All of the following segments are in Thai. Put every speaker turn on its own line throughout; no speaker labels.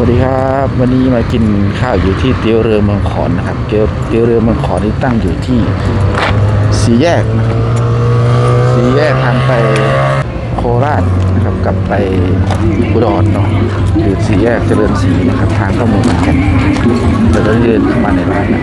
วัสดีครับ วันนี้มากินข้าวอยู่ที่เตี๋ยวเรือเมืองขอนนะครับเตี๋ยวเตียวเรือเมืองขอนที่ตั้งอยู่ที่สี่แยกนะครับสี่แยกทางไปโคราชนะครับกลับไปอุดรเนาะหรือสี่แยกเจริญศรีนะครับทางเข้าเมืองขอนแก่นเดี๋ยวเราเดินเข้ามาในร้านนะ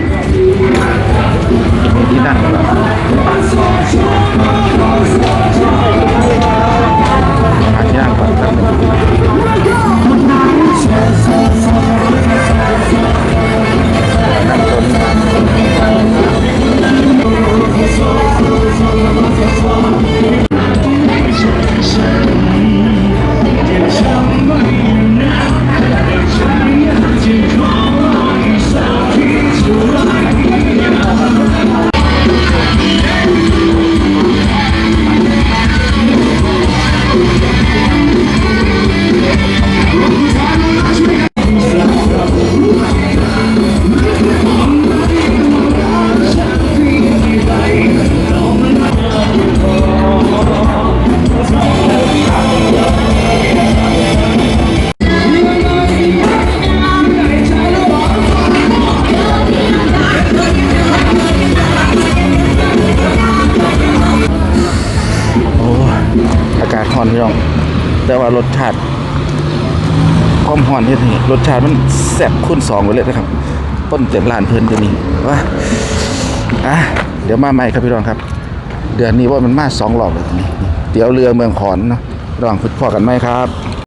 อากาศร้อนพี่น้อง แต่ว่ารสชาติความร้อนเฮ็ดให้รสชาติมันแซ่บคูณสองไปเลยนะครับ ต้นเต็มร้านเพิ่นจะนี่ว่าอะเดี๋ยวมาใหม่ครับพี่น้องครับ เดือนนี้ว่ามันมาสองรอบเลยทีนี้เดี๋ยวเรือเมืองขอนเนาะระหว่างพุทธพ่อกันไหมครับ